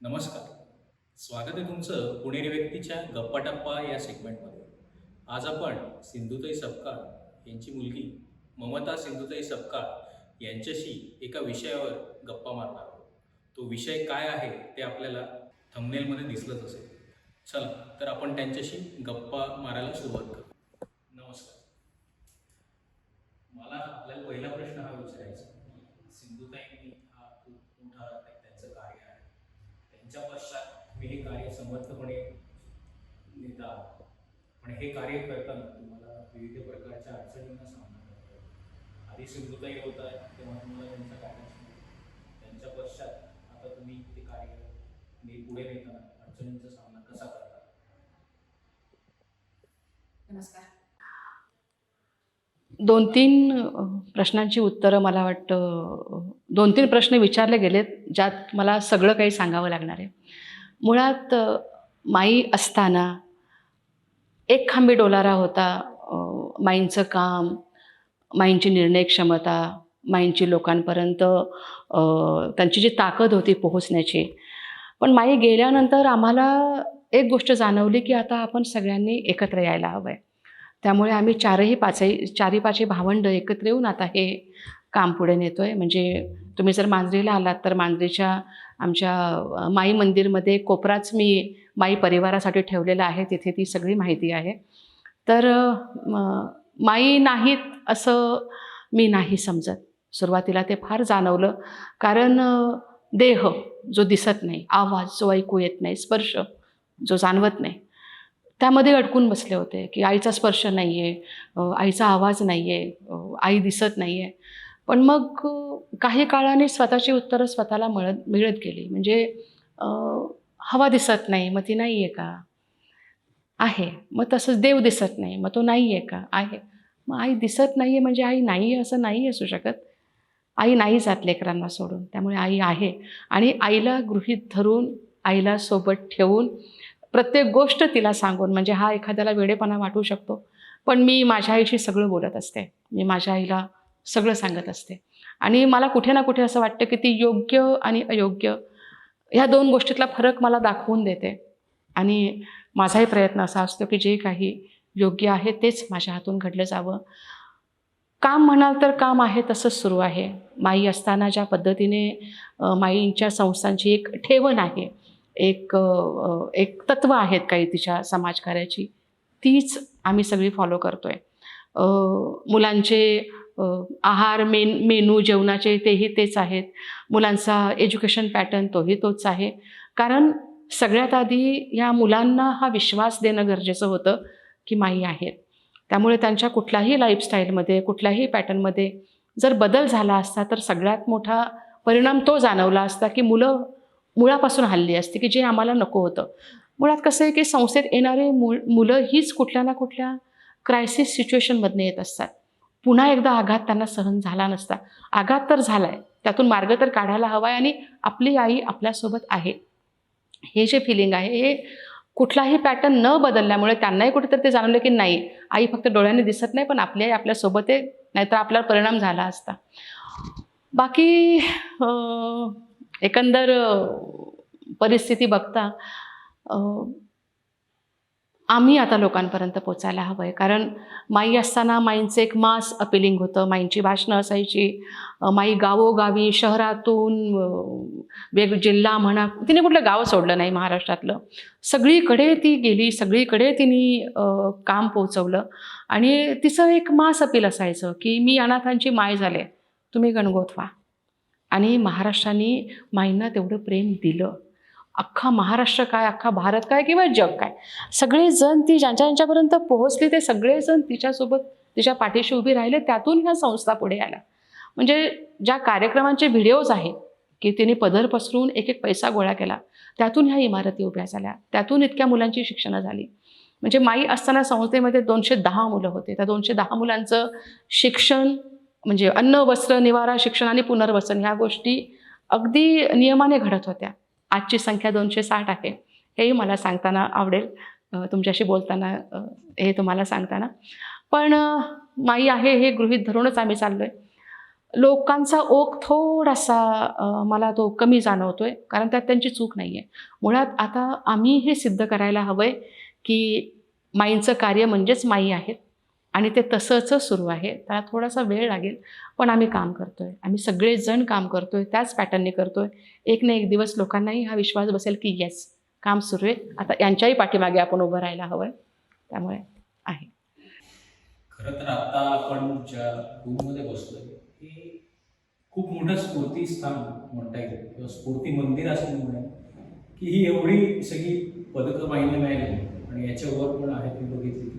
नमस्कार. स्वागत आहे तुमचं पुणेरी व्यक्तीच्या गप्पा टप्पा या सेगमेंटमध्ये आज आपण सिंधुताई सपकाळ यांची मुलगी ममता सिंधुताई सपकाळ यांच्याशी एका विषयावर गप्पा मारणार आहोत. तो विषय काय आहे ते आपल्याला थंबनेलमध्ये दिसलंच असेल. चला तर आपण त्यांच्याशी गप्पा मारायला सुरुवात करू नमस्कार मला आपल्याला पहिला प्रश्न हा विचारायचा आहे. सिंधुताईंनी हा खूप मोठा त्यांचं कार्य आहे त्यांच्या पश्चात मी हे कार्य समर्थपणे नेता पण हे कार्य करताना तुम्हाला विविध प्रकारच्या अडचणींना सामना करावा आधी सिंधुताई होत आहे तेव्हा तुम्हाला त्यांच्या कार्याशी त्यांच्या पश्चात आता तुम्ही ते कार्य ने पुढे नेताना अडचणींचा सामना कसा करता? नमस्कार. दोन तीन प्रश्नांची उत्तरं मला वाटतं दोन तीन प्रश्न विचारले गेलेत ज्यात मला सगळं काही सांगावं लागणार आहे. मुळात माई असताना एक खांबी डोलारा होता माईंचं काम माईंची निर्णय क्षमता माईंची लोकांपर्यंत त्यांची जी ताकद होती पोहोचण्याची. पण माई गेल्यानंतर आम्हाला एक गोष्ट जाणवली की आता आपण सगळ्यांनी एकत्र यायला हवं आहे त्यामुळे आम्ही चारही पाचही चारी पाचही भावंड एकत्र येऊन आता हे काम पुढे नेतो आहे म्हणजे तुम्ही जर मांजरीला आलात तर मांजरीच्या आमच्या माई मंदिरमध्ये कोपराच मी माई परिवारासाठी ठेवलेला आहे तिथे ती सगळी माहिती आहे. तर माई नाहीत असं मी नाही समजत. सुरुवातीला ते फार जाणवलं. कारण देह जो दिसत नाही आवाज जो ऐकू येत नाही स्पर्श जो जाणवत नाही त्यामध्ये अडकून बसले होते की आईचा स्पर्श नाही आहे आईचा आवाज नाही आहे आई दिसत नाही आहे पण मग काही काळाने स्वतःची उत्तरं स्वतःला मिळत मिळत गेली. म्हणजे हवा दिसत नाही मग ती नाही आहे का? आहे. मग तसंच देव दिसत नाही मग तो नाही आहे का? आहे. मग आई दिसत नाही आहे म्हणजे आई नाही आहे असं नाही असू शकत. आई नाही जात लेकरांना सोडून. त्यामुळे आई आहे. आणि आईला गृहीत धरून आईला सोबत ठेवून प्रत्येक गोष्ट तिला सांगून म्हणजे हा एखाद्याला वेडेपणा वाटू शकतो. पण मी माझ्या आईशी सगळं बोलत असते. मी माझ्या आईला सगळं सांगत असते. आणि मला कुठे ना कुठे असं वाटतं की ती योग्य आणि अयोग्य ह्या दोन गोष्टीतला फरक मला दाखवून देते. आणि माझाही प्रयत्न असा असतो की जे काही योग्य आहे तेच माझ्या हातून घडलं जावं. काम म्हणाल तर काम आहे तसंच सुरू आहे. माई असताना ज्या पद्धतीने माईंच्या संस्थांची एक ठेवण आहे एक एक तत्व आहेत काही तिच्या समाजकार्याची तीच आम्ही सगळी फॉलो करतोय. आहे मुलांचे आहार मेन मेनू जेवणाचे तेही तेच आहेत. मुलांचा एज्युकेशन पॅटर्न तोही तोच आहे. कारण सगळ्यात आधी या मुलांना हा विश्वास देणं गरजेचं होतं की माई आहेत. त्यामुळे त्यांच्या कुठल्याही लाईफस्टाईलमध्ये कुठल्याही पॅटर्नमध्ये जर बदल झाला असता तर सगळ्यात मोठा परिणाम तो जाणवला असता की मुलं मुळापासून हल्ली असते की जे आम्हाला नको होतं. मुळात कसं आहे की संस्थेत येणारे मुल मुलं हीच कुठल्या ना कुठल्या क्रायसिस सिच्युएशनमधनं येत असतात. पुन्हा एकदा आघात त्यांना सहन झाला नसता. आघात तर झाला आहे त्यातून मार्ग तर काढायला हवा आहे आणि आपली आई आपल्यासोबत आहे. हे जे फिलिंग आहे हे कुठलाही पॅटर्न न बदलल्यामुळे त्यांनाही कुठेतरी ते जाणवलं की नाही आई फक्त डोळ्यांनी दिसत नाही पण आपली आई आपल्यासोबत आहे नाहीतर आपल्यावर परिणाम झाला असता. बाकी एकंदर परिस्थिती बघता आम्ही आता लोकांपर्यंत पोचायला हवं आहे कारण माई असताना माईंचं एक मास अपिलिंग होतं. माईंची भाषणं असायची. माई गावोगावी शहरातून वेग जिल्हा म्हणा तिने कुठलं गाव सोडलं नाही महाराष्ट्रातलं. सगळीकडे ती गेली सगळीकडे तिने काम पोचवलं. आणि तिचं एक मास अपील असायचं की मी अनाथांची माय झाले. तुम्ही गणगोत व्हा. आणि महाराष्ट्राने माईंना तेवढं प्रेम दिलं. अख्खा महाराष्ट्र काय अख्खा भारत काय किंवा जग काय? सगळेजण ती ज्यांच्या ज्यांच्यापर्यंत पोहोचली ते सगळेजण तिच्यासोबत तिच्या पाठीशी उभी राहिले त्यातून ह्या संस्था पुढे आल्या. म्हणजे ज्या कार्यक्रमांचे व्हिडिओज आहेत की तिने पदर पसरून एक एक पैसा गोळा केला त्यातून ह्या इमारती उभ्या झाल्या त्यातून इतक्या मुलांची शिक्षणं झाली. म्हणजे माई असताना संस्थेमध्ये दोनशे दहा मुलं होते. त्या दोनशे दहा मुलांचं शिक्षण म्हणजे अन्न वस्त्र निवारा शिक्षण आणि पुनर्वसन ह्या गोष्टी अगदी नियमाने घडत होत्या. आजची संख्या दोनशे साठ आहे. हेही मला सांगताना आवडेल. तुमच्याशी बोलताना हे तुम्हाला सांगताना. पण माई आहे हे गृहीत धरूनच आम्ही चाललो आहे लोकांचा ओघ थोडासा मला तो कमी जाणवतो आहे कारण त्यात त्यांची चूक नाही आहे मुळात आता आम्ही हे सिद्ध करायला हवं आहे की माईंचं कार्य म्हणजेच माई आहेत. आणि ते तसंच सुरू आहे. त्याला थोडासा वेळ लागेल पण आम्ही काम करतो आहे आम्ही सगळेजण काम करतो आहे त्याच पॅटर्नने करतो आहे एक ना एक दिवस लोकांनाही हा विश्वास बसेल की येस काम सुरू आहे. आता यांच्याही पाठीमागे आपण उभं राहायला हवं आहे त्यामुळे आहे. खरं तर आता आपण ज्या रूममध्ये बसलोय हे खूप मोठं स्फूर्तीस्थान म्हणता येईल. किंवा स्फूर्ती मंदिर असं मी की ही एवढी सगळी पदकं पाहिली नाही आणि याच्यावर पण आहे ती बघितली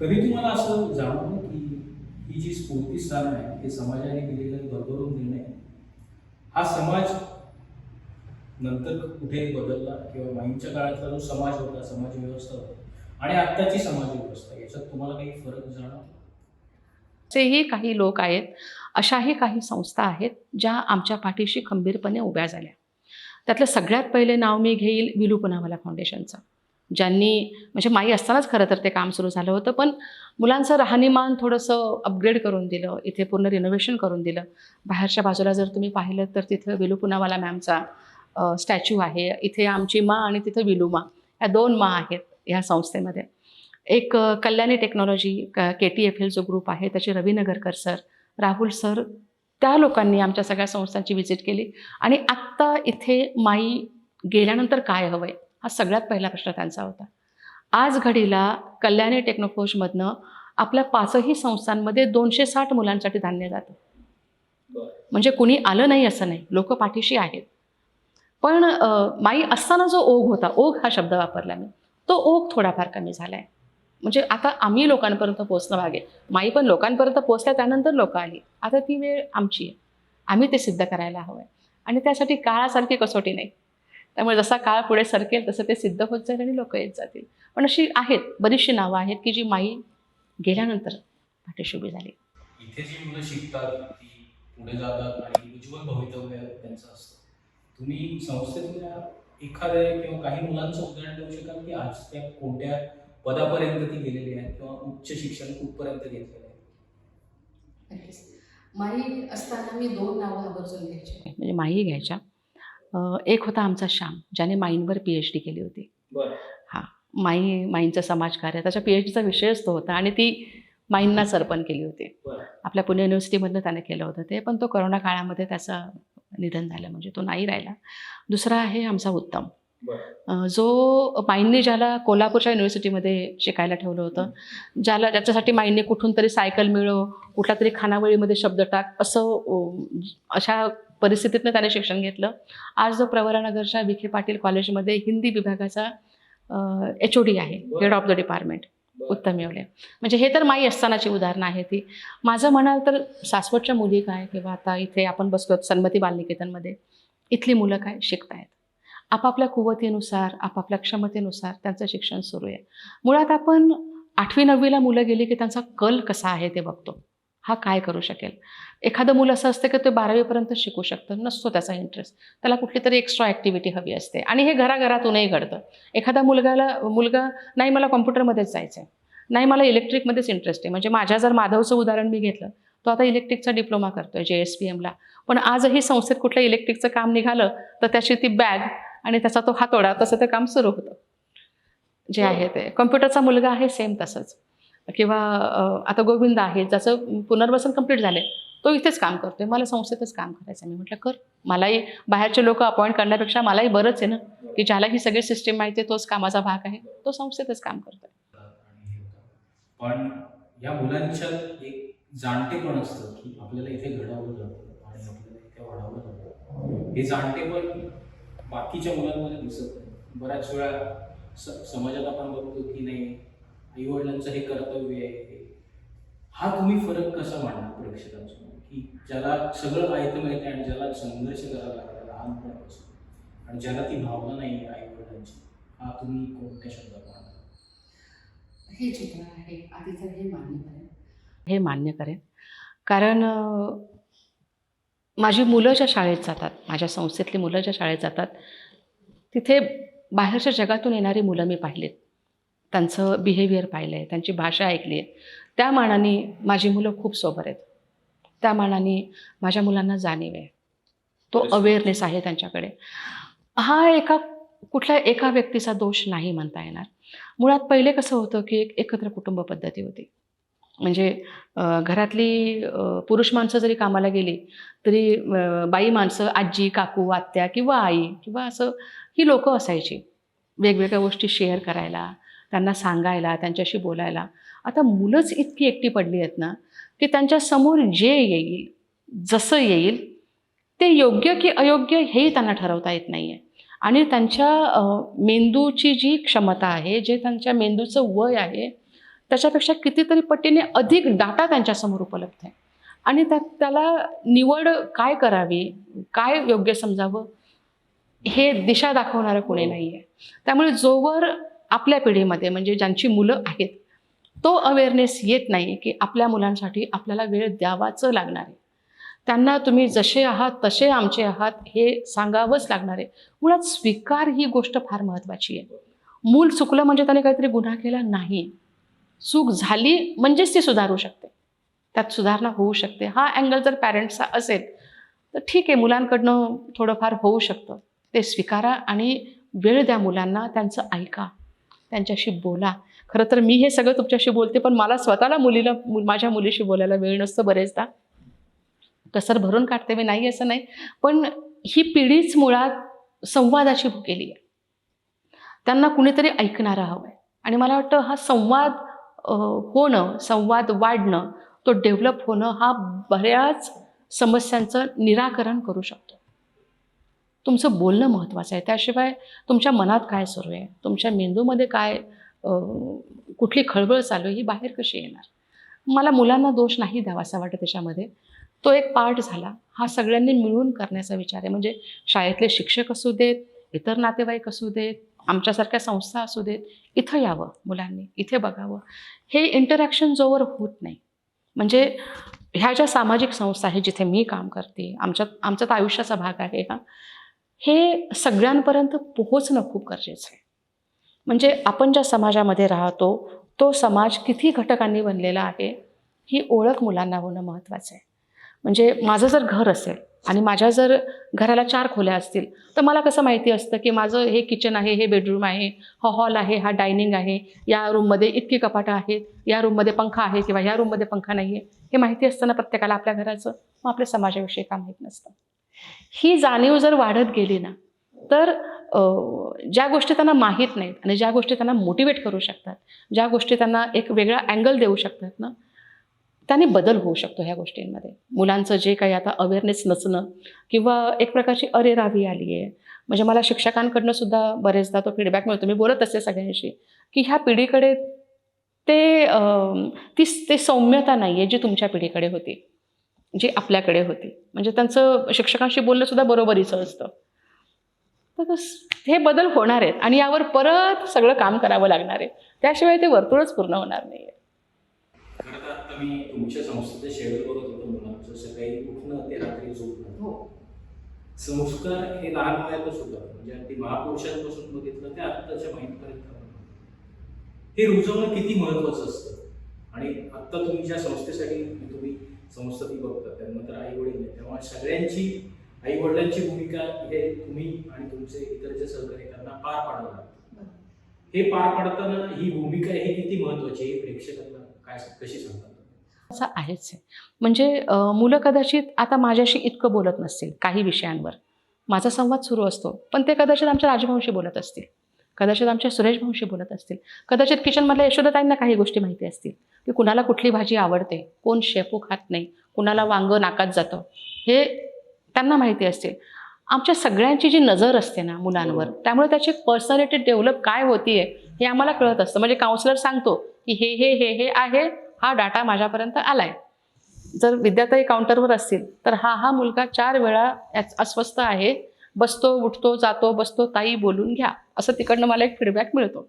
कधी तुम्हाला असं जाणवलं की ही जी स्फूर्तीस्थान आहे हे समाजाने दिलेले भरभरून निर्णय हा समाज नंतर कुठे बदलला किंवा माईंच्या काळातला जो समाज होता समाज व्यवस्था होता आणि आत्ताची समाज व्यवस्था याच्यात तुम्हाला काही फरक जाणवला? असेही काही लोक आहेत अशाही काही संस्था आहेत ज्या आमच्या पाठीशी खंबीरपणे उभ्या झाल्या. त्यातलं सगळ्यात पहिले नाव मी घेईल विलू पुनावाला फाउंडेशनचं ज्यांनी म्हणजे माई असतानाच खरं तर ते काम सुरू झालं होतं पण मुलांचं राहणीमान थोडंसं अपग्रेड करून दिलं इथे पूर्ण रिनोव्हेशन करून दिलं. बाहेरच्या बाजूला जर तुम्ही पाहिलं तर तिथं विलू पुनावाला मॅमचा स्टॅच्यू आहे. इथे आमची मा आणि तिथं विलुमा ह्या या दोन मा आहेत ह्या संस्थेमध्ये. एक Kalyani technology K T F L जो ग्रुप आहे त्याचे रवीनगरकर सर राहुल सर त्या लोकांनी आमच्या सगळ्या संस्थांची व्हिजिट केली. आणि आत्ता इथे माई गेल्यानंतर काय हवं आहे हा सगळ्यात पहिला प्रश्न त्यांचा होता. आज घडीला कल्याणी टेक्नोफोर्समधनं आपल्या पाचही संस्थांमध्ये दोनशे साठ मुलांसाठी धान्य जातं. म्हणजे कुणी आलं नाही असं नाही. लोक पाठीशी आहेत. पण माई असताना जो ओघ होता ओघ हा शब्द वापरला मी. तो ओघ थोडाफार कमी झाला आहे म्हणजे आता आम्ही लोकांपर्यंत पोहोचणं भागे. माई पण लोकांपर्यंत पोहोचल्या त्यानंतर लोक आली. आता ती वेळ आमची आहे. आम्ही ते सिद्ध करायला हवं आहे आणि त्यासाठी काळासारखी कसोटी नाही. त्यामुळे जसा काळ पुढे सरकेल तसं ते सिद्ध होत जाईल आणि लोक येत जातील. पण अशी आहेत बरीचशी नावं आहेत की जी माई गेल्यानंतर पाठीशी उभी झाली. इथे जी मुलं शिकतात ती पुढे जातात आणि उज्ज्वल भवितव्य त्यांचं असतं. तुम्ही संस्थेतल्या एखाद्या किंवा काही मुलांचं उदाहरण देऊ शकाल की आज त्या कोणत्या पदापर्यंत ती गेलेली आहेत किंवा उच्च शिक्षण कुठपर्यंत घेतलेलं आहे? माई असताना मी दोन नावं आवर्जून घ्यायचे. म्हणजे माई घ्यायच्या. एक होता आमचा श्याम ज्याने माईंवर पी एच डी केली होती. हां माई माईंचं समाजकार्य त्याच्या पी एच डीचा विषयच तो होता आणि ती माईंनाच अर्पण केली होती. आपल्या पुणे युनिव्हर्सिटीमधनं त्याने केलं होतं ते पण तो करोना काळामध्ये त्याचं निधन झालं म्हणजे तो नाही राहिला. दुसरा आहे आमचा उत्तम. जो माईंनी ज्याला कोल्हापूरच्या युनिव्हर्सिटीमध्ये शिकायला ठेवलं होतं ज्याला ज्याच्यासाठी माईंनी कुठून तरी सायकल मिळव कुठल्या तरी खानावळीमध्ये शब्द टाक असं अशा परिस्थितीतनं त्याने शिक्षण घेतलं. आज जो प्रवरानगरच्या विखे पाटील कॉलेजमध्ये हिंदी विभागाचा एच ओ डी आहे. Head of the department Uttam Yevale. म्हणजे हे तर माई असतानाची उदाहरणं आहे ती. माझं म्हणाल तर सासवडच्या मुली काय किंवा आता इथे आपण बसलो सन्मती बालनिकेतनमध्ये. इथली मुलं काय शिकतायत? आपापल्या कुवतीनुसार आपापल्या क्षमतेनुसार त्यांचं शिक्षण सुरू आहे. मुळात आपण आठवी नववीला मुलं गेली की त्यांचा कल कसा आहे ते बघतो. हा काय करू शकेल? एखादं मुलं असं असतं की ते बारावीपर्यंत शिकू शकतं नसतो त्याचा इंटरेस्ट त्याला कुठली तरी एक्स्ट्रा ॲक्टिव्हिटी हवी असते. आणि हे घराघरातूनही घडतं. एखादा मुलगाला मुलगा नाही मला कॉम्प्युटरमध्येच जायचं आहे नाही मला इलेक्ट्रिकमध्येच इंटरेस्ट आहे. म्हणजे माझ्या जर माधवचं उदाहरण मी घेतलं तो आता इलेक्ट्रिकचा डिप्लोमा करतोय जे एस पी एमला पण आजही संस्थेत कुठलं इलेक्ट्रिकचं काम निघालं तर त्याची ती बॅग आणि त्याचा तो हातोडा तसं ते काम सुरू होतं. जे आहे ते. कम्प्युटरचा मुलगा आहे सेम तसंच. किंवा आता गोविंद आहे ज्याचं पुनर्वसन कंप्लीट आहे तो इथेच काम करतोय. मला संस्थेतच काम करायचं मी म्हटलं कर. मलाही बाहेरचे लोक अपॉइंट करण्यापेक्षा मलाही बरंच आहे ना की ज्याला ही सगळी सिस्टीम माहिती आहे तोच कामाचा भाग आहे. तो संस्थेतच काम करतोय. आणि पण या मुलांच्या एक जाणतेपण असतं की आपल्याला इथे घडवलं जातं आणि आपल्याला इथे वाढवलं जातं. हे जाणतेपण बाकीच्या मुलांमध्ये दिसत नाही. बऱ्याच वेळा समाजात आपण बघतो की नाही आईवडिलांचं हे कर्तव्य आहे हे. हा तुम्ही फरक कसा मांडणार प्रेक्षकांसमोर? की ज्याला सगळं ऐकतं मिळते आणि ज्याला संघर्ष करावा लागला लहानपणापासून. आणि ज्याला ती भावना नाही आहे आईवडिलांची हा तुम्ही कोणत्या शब्दात मांडता हे चित्र आहे आधी तर हे मान्य करेन. हे मान्य करेन. कारण माझी मुलं ज्या शाळेत जातात माझ्या संस्थेतली मुलं ज्या शाळेत जातात तिथे बाहेरच्या जगातून येणारी मुलं मी पाहिलीत. त्यांचं बिहेवियर पाहिलं आहे त्यांची भाषा ऐकली आहे त्या मानाने माझी मुलं खूप सोबर आहेत. त्या मानाने माझ्या मुलांना जाणीव आहे. तो. अवेअरनेस आहे त्यांच्याकडे. हा एका कुठल्या एका व्यक्तीचा दोष नाही म्हणता येणार. मुळात पहिले कसं होतं की एक एकत्र कुटुंब पद्धती होती. म्हणजे घरातली पुरुष माणसं जरी कामाला गेली तरी बाई माणसं आजी काकू आत्या किंवा आई किंवा असं ही लोकं असायची. वेगवेगळ्या गोष्टी शेअर करायला त्यांना सांगायला त्यांच्याशी बोलायला. आता मुलंच इतकी एकटी पडली आहेत ना की त्यांच्यासमोर जे येईल जसं येईल ते योग्य की अयोग्य हेही त्यांना ठरवता येत नाही आहे आणि त्यांच्या मेंदूची जी क्षमता आहे जे त्यांच्या मेंदूचं वय आहे त्याच्यापेक्षा कितीतरी पटीने अधिक डाटा त्यांच्यासमोर उपलब्ध आहे. आणि त्या त्याला निवड काय करावी काय योग्य समजावं हे दिशा दाखवणारं कोणी नाही आहे त्यामुळे जोवर आपल्या पिढीमध्ये म्हणजे ज्यांची मुलं आहेत तो अवेअरनेस येत नाही की आपल्या मुलांसाठी आपल्याला वेळ द्यावाचं लागणार आहे. त्यांना तुम्ही जसे आहात तसे आमचे आहात हे सांगावंच लागणार आहे. मुळात स्वीकार ही गोष्ट फार महत्त्वाची आहे. मूल चुकलं म्हणजे त्याने काहीतरी गुन्हा केला नाही. चूक झाली म्हणजेच ती सुधारू शकते. त्यात सुधारणा होऊ शकते. हा अँगल जर पॅरेंट्सचा असेल तर ठीक आहे मुलांकडनं थोडंफार होऊ शकतं. ते स्वीकारा आणि वेळ द्या मुलांना त्यांचं ऐका. त्यांच्याशी बोला. खरं तर मी हे सगळं तुमच्याशी बोलते पण मला स्वतःला मुलीला मु- माझ्या मुलीशी बोलायला वेळ नसतो बरेचदा. कसर भरून काढते मी नाही असं नाही. पण ही पिढीच मुळात संवादाची भुकेली आहे. त्यांना कुणीतरी ऐकणारा हवं आहे आणि मला वाटतं हा संवाद होणं संवाद वाढणं तो डेव्हलप होणं हा बऱ्याच समस्यांचं निराकरण करू शकतो. तुमचं बोलणं महत्त्वाचं आहे. त्याशिवाय तुमच्या मनात काय सुरू आहे? तुमच्या मेंदूमध्ये काय कुठली खळबळ चालू आहे? ही बाहेर कशी येणार? मला मुलांना दोष नाही द्यावा असं वाटतं त्याच्यामध्ये. तो एक पार्ट झाला. हा सगळ्यांनी मिळून करण्याचा विचार आहे. म्हणजे शाळेतले शिक्षक असू देत इतर नातेवाईक असू देत आमच्यासारख्या संस्था असू देत इथं यावं मुलांनी. इथे बघावं. हे इंटरॅक्शन जोवर होत नाही. म्हणजे ह्या ज्या सामाजिक संस्था आहे जिथे मी काम करते आमच्या आमचा तर आयुष्याचा भाग आहे हा हे सगळ्यांपर्यंत पोहोचणं खूप गरजेचं आहे. म्हणजे आपण ज्या समाजामध्ये राहतो तो समाज किती घटकांनी बनलेला आहे ही ओळख मुलांना होणं महत्त्वाचं आहे. म्हणजे माझं जर घर असेल आणि माझ्या जर घराला चार खोल्या असतील तर मला कसं माहिती असतं की माझं हे किचन आहे हे बेडरूम आहे हा हॉल आहे हा डायनिंग आहे या रूममध्ये इतकी कपाटं आहेत या रूममध्ये पंखा आहे किंवा या रूममध्ये पंखा नाही आहे हे माहिती असतं ना प्रत्येकाला आपल्या घराचं मग आपल्या समाजाविषयी का माहीत नसतं. ही जाणीव जर वाढत गेली ना तर ज्या गोष्टी त्यांना माहीत नाहीत आणि ज्या गोष्टी त्यांना मोटिवेट करू शकतात ज्या गोष्टी त्यांना एक वेगळा अँगल देऊ शकतात ना त्याने बदल होऊ शकतो ह्या गोष्टींमध्ये. मुलांचं जे काही आता अवेअरनेस नसणं किंवा एक प्रकारची अरेरावी आली आहे म्हणजे मला शिक्षकांकडनं सुद्धा बरेचदा तो फीडबॅक मिळतो. मी बोलत असते सगळ्यांशी की ह्या पिढीकडे ते ती ते सौम्यता नाही आहे जी तुमच्या पिढीकडे होती. जी आपल्याकडे होती. म्हणजे त्यांचं शिक्षकांशी बोलणं सुद्धा बरोबरीचं असतं. तर हे बदल होणार आहेत आणि यावर परत सगळं काम करावं लागणार आहे. त्याशिवाय ते वर्तुळच पूर्ण होणार नाही आहे खरं तुमच्या संस्थेचं शेड्यूल बघत होतो मुलांचं. सकाळी उठणं ते रात्री झोपणं. हो. संस्कार हे लहान वयातच होतात म्हणजे अगदी महापुरुषांपासून बघितलं ते आत्ताच्या माहितीपर्यंत हे रुजवणं किती महत्वाचं असतं? आणि आत्ता तुम्ही ज्या संस्थेसाठी तुम्ही संस्था बघतात. त्यानंतर आई वडील नाही तेव्हा सगळ्यांची आई वडिलांची भूमिका हे तुम्ही आणि तुमचे इतर जे सहकारी त्यांना पार पाडावं लागतं. हे पार पाडताना ही भूमिका ही किती महत्वाची आहे हे प्रेक्षकांना काय कशी सांगतात असं आहेच आहे. म्हणजे मुलं कदाचित आता माझ्याशी इतकं बोलत नसतील काही विषयांवर. माझा संवाद सुरू असतो पण ते कदाचित आमच्या राजभाऊशी बोलत असतील. कदाचित आमच्या सुरेश भाऊशी बोलत असतील. कदाचित किचनमधल्या यशोदाताईंना काही गोष्टी माहिती असतील. की कुणाला कुठली भाजी आवडते कोण शेपू खात नाही कुणाला वांगं नाकात जातं हे त्यांना माहिती असतील. आमच्या सगळ्यांची जी नजर असते ना मुलांवर त्यामुळे त्याची पर्सनॅलिटी डेव्हलप काय होतीये हे आम्हाला कळत असतं. म्हणजे काउन्सिलर सांगतो की हे हे हे हे आहे हा डाटा माझ्यापर्यंत आलाय. जर विद्याताई काउंटरवर असतील तर हा हा मुलगा चार वेळा अस्वस्थ आहे. बसतो उठतो जातो बसतो ताई बोलून घ्या. असं तिकडनं मला एक फीडबॅक मिळतो.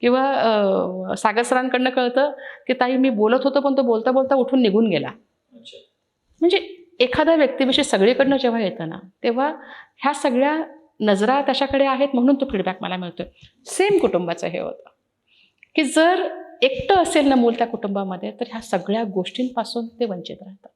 किंवा सागर सरांकडनं कळतं की ताई मी बोलत होतो पण तो बोलता बोलता उठून निघून गेला. म्हणजे एखाद्या व्यक्तीविषयी सगळीकडनं जेव्हा येतं ना तेव्हा ह्या सगळ्या नजरा त्याच्याकडे आहेत म्हणून तो फीडबॅक मला मिळतोय. सेम कुटुंबाचं हे होतं. की जर एकटं असेल ना मूल त्या कुटुंबामध्ये तर ह्या सगळ्या गोष्टींपासून ते वंचित राहतात.